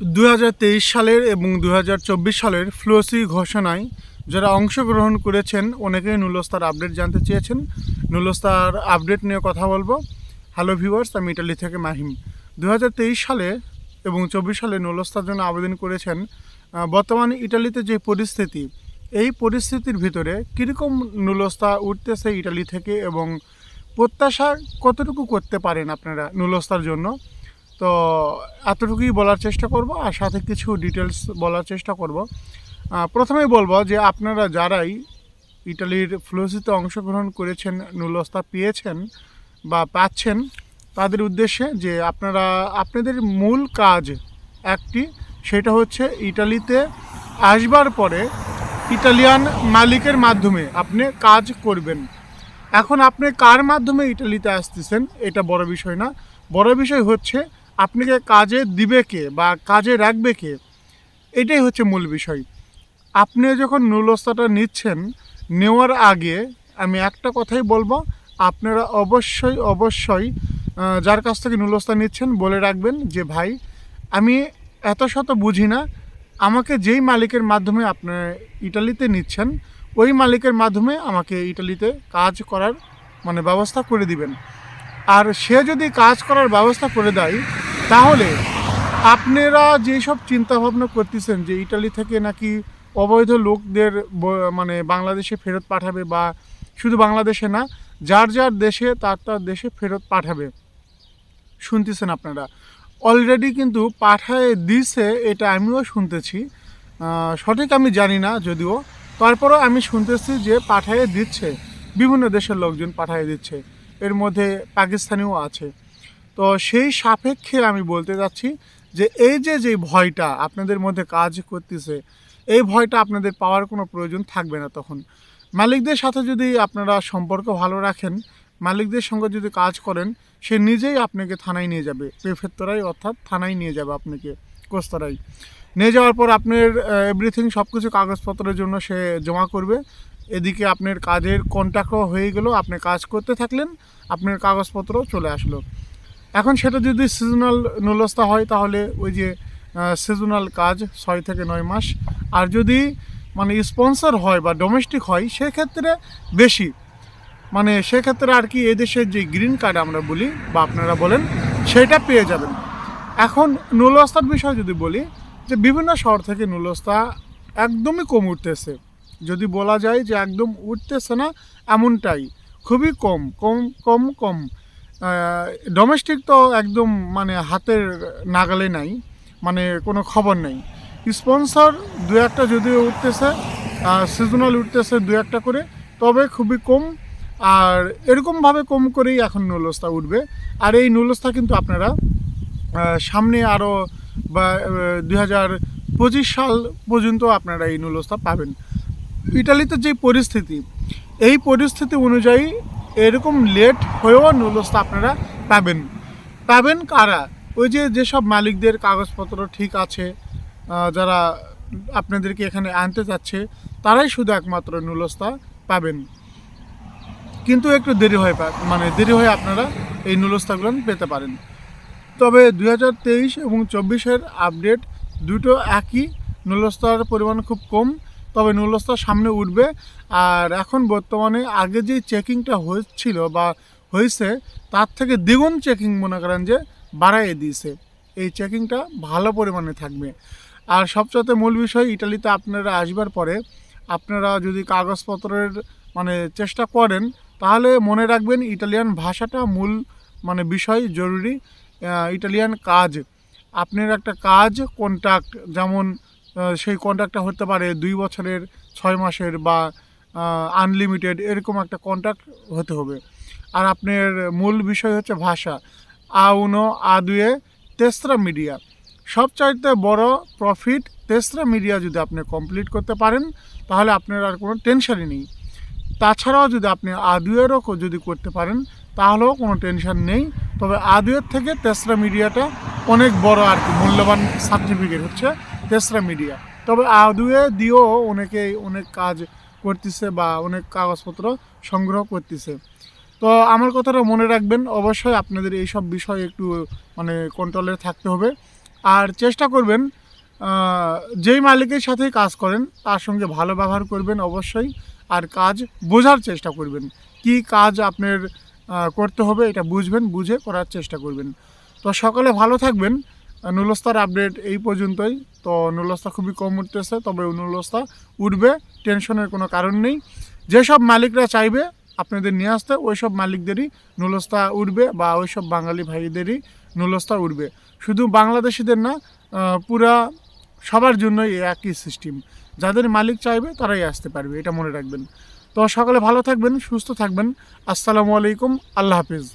দু হাজার তেইশ সালের এবং দু হাজার চব্বিশ সালের ফ্লোসি ঘোষণায় যারা অংশগ্রহণ করেছেন অনেকেই নুলস্তার আপডেট জানতে চেয়েছেন। নুলস্তার আপডেট নিয়ে কথা বলব। হ্যালো ভিউয়ার্স, আমি ইটালি থেকে মাহিম। দু হাজার তেইশ সালে এবং চব্বিশ সালে নুলস্তার জন্য আবেদন করেছেন বর্তমানে ইটালিতে যে পরিস্থিতি, এই পরিস্থিতির ভিতরে কীরকম নুলস্তা উঠতেছে ইটালি থেকে এবং প্রত্যাশা কতটুকু করতে পারেন আপনারা নুলস্তার জন্য? তো এতটুকুই বলার চেষ্টা করব আর সাথে কিছু ডিটেলস বলার চেষ্টা করব। প্রথমেই বলব যে আপনারা যারাই ইটালির ফ্লোসিতে অংশগ্রহণ করেছেন, নুলস্তা পেয়েছেন বা পাচ্ছেন, তাদের উদ্দেশ্যে যে আপনারা, আপনাদের মূল কাজ একটি, সেটা হচ্ছে ইটালিতে আসবার পরে ইটালিয়ান মালিকের মাধ্যমে আপনি কাজ করবেন। এখন আপনি কার মাধ্যমে ইটালিতে আসতেছেন, এটা বড় বিষয় না। বড় বিষয় হচ্ছে আপনাকে কাজে দিবে কে বা কাজে রাখবে কে, এটাই হচ্ছে মূল বিষয়। আপনি যখন নুলস্তাটা নিচ্ছেন, নেওয়ার আগে আমি একটা কথাই বলব, আপনারা অবশ্যই অবশ্যই যার কাছ থেকে নুলস্তা নিচ্ছেন বলে রাখবেন যে, ভাই, আমি এত শত বুঝি না। আমাকে যেই মালিকের মাধ্যমে আপনার ইটালিতে নিচ্ছেন, ওই মালিকের মাধ্যমে আমাকে ইটালিতে কাজ করার মানে ব্যবস্থা করে দিবেন। আর সে যদি কাজ করার ব্যবস্থা করে দেয় তাহলে আপনারা যেসব চিন্তা ভাবনা করতেছেন যে ইটালি থেকে নাকি অবৈধ লোকদের মানে বাংলাদেশে ফেরত পাঠাবে বা শুধু বাংলাদেশে না, যার যার দেশে তার তার দেশে ফেরত পাঠাবে, শুনতেছেন আপনারা। অলরেডি কিন্তু পাঠায় দিছে, এটা আমিও শুনতেছি। সঠিক আমি জানি না যদিও। তারপরেও আমি শুনতেছি যে পাঠায় দিচ্ছে, বিভিন্ন দেশের লোকজন পাঠায় দিচ্ছে। এর মধ্যে পাকিস্তানিও আছে। তো সেই সাপেক্ষে আমি বলতে যাচ্ছি যে এই যে যে ভয়টা আপনাদের মধ্যে কাজ করতেছে, এই ভয়টা আপনাদের পাওয়ার কোনো প্রয়োজন থাকবে না তখন। মালিকদের সাথে যদি আপনারা সম্পর্ক ভালো রাখেন, মালিকদের সঙ্গে যদি কাজ করেন, সে নিজেই আপনাকে থানায় নিয়ে যাবে। প্রেফেত্তরাই অর্থাৎ থানায় নিয়ে যাবে আপনাকে কোস্তরাই নিয়ে যাওয়ার পর আপনার এভরিথিং সব কিছু কাগজপত্রের জন্য সে জমা করবে। এদিকে আপনার কাজের কন্ট্যাক্টও হয়ে গেল, আপনি কাজ করতে থাকলেন, আপনার কাগজপত্র চলে আসলো। এখন সেটা যদি সিজনাল নুলস্তা হয়, তাহলে ওই যে সিজনাল কাজ ছয় থেকে নয় মাস। আর যদি মানে স্পন্সর হয় বা ডোমেস্টিক হয়, সেক্ষেত্রে বেশি। মানে সেক্ষেত্রে আর কি এদেশের যে গ্রিন কার্ড আমরা বলি, বা আপনারা বলেন, সেটা পেয়ে যাবেন। এখন নুলস্তার বিষয় যদি বলি, যে বিভিন্ন শহর থেকে নুলস্তা একদমই কম উঠতেছে। যদি বলা যায় যে একদম উঠতেছে না, এমনটাই। খুবই কম কম কম কম। ডোমেস্টিক তো একদম মানে হাতের নাগালে নাই মানে কোনো খবর নেই। স্পন্সর দু একটা যদিও উঠতেছে সিজনাল উঠতেছে দু একটা করে, তবে খুবই কম। আর এরকমভাবে কম করেই এখন নুলস্তা উঠবে। আর এই নুলস্তা কিন্তু আপনারা সামনে আরও বা দুই হাজার পঁচিশ সাল পর্যন্ত আপনারা এই নুলস্তা পাবেন। ইটালিতে যে পরিস্থিতি, এই পরিস্থিতি অনুযায়ী এরকম লেট হয়েও নুলস্তা আপনারা পাবেন। পাবেন কারা? ওই যে যেসব মালিকদের কাগজপত্র ঠিক আছে যারা আপনাদেরকে এখানে আনতে চাচ্ছে তারাই শুধু একমাত্র নুলস্তা পাবেন। কিন্তু একটু দেরি হয়ে মানে দেরি হয়ে আপনারা এই নুলস্তাগুলো পেতে পারেন। তবে দু হাজার তেইশ এবং চব্বিশের আপডেট দুটো একই নুলস্তার পরিমাণ খুব কম। তবে নুলস্তার সামনে উঠবে। আর এখন বর্তমানে আগে যে চেকিংটা হচ্ছিল বা হয়েছে, তার থেকে দ্বিগুণ চেকিং মনে করেন যে বাড়াইয়ে দিয়েছে। এই চেকিংটা ভালো পরিমাণে থাকবে। আর সবচেয়ে মূল বিষয়, ইটালিতে আপনারা আসবার পরে আপনারা যদি কাগজপত্রের মানে চেষ্টা করেন, তাহলে মনে রাখবেন ইটালিয়ান ভাষাটা মূল মানে বিষয়, জরুরি ইটালিয়ান কাজ। আপনার একটা কাজ কন্ট্রাক্ট যেমন সেই কন্ট্রাক্টটা হতে পারে দুই বছরের, ছয় মাসের বা আনলিমিটেড এরকম একটা কন্ট্রাক্ট হতে হবে। আর আপনার মূল বিষয় হচ্ছে ভাষা। আউনো দুয়ে তেসরা মিডিয়া সবচাইতে বড় প্রফিট তেসরা মিডিয়া যদি আপনি কমপ্লিট করতে পারেন, তাহলে আপনার আর কোনো টেনশনই নেই। তাছাড়াও যদি আপনি আদুয়েরও যদি করতে পারেন, তাহলেও কোনো টেনশন নেই। তবে আদুয়ের থেকে তেসরা মিডিয়াটা অনেক বড় আর কি, মূল্যবান সার্টিফিকেট হচ্ছে। তেসরা মিডিয়া তবে আদুয়ে দিয়েও অনেকে, অনেক কাজ করতেছে বা অনেক কাগজপত্র সংগ্রহ করতেছে। তো আমার কথাটা মনে রাখবেন, অবশ্যই আপনাদের এই সব বিষয় একটু মানে কন্ট্রোলে থাকতে হবে। আর চেষ্টা করবেন যেই মালিকের সাথেই কাজ করেন, তার সঙ্গে ভালো ব্যবহার করবেন অবশ্যই। আর কাজ বোঝার চেষ্টা করবেন। কি কাজ আপনার করতে হবে এটা বুঝবেন, বুঝে করার চেষ্টা করবেন। তো সকালে ভালো থাকবেন। নুলস্তার আপডেট এই পর্যন্তই। তো নুলস্তা খুবই কম উঠতেছে, তবে নুলস্তা উঠবে, টেনশনের কোনো কারণ নেই। যেসব মালিকরা চাইবে আপনাদের নিয়ে আসতে ওই সব মালিকদেরই নুলস্তা উঠবে বা ওই সব বাঙালি ভাইদেরই নুলস্তা উঠবে। শুধু বাংলাদেশিদের না পুরা সবার জন্যই একই সিস্টেম যাদের মালিক চাইবে, তারাই আসতে পারবে, এটা মনে রাখবেন। তো সকালে ভালো থাকবেন, সুস্থ থাকবেন। আসসালামু আলাইকুম, আল্লাহ হাফিজ।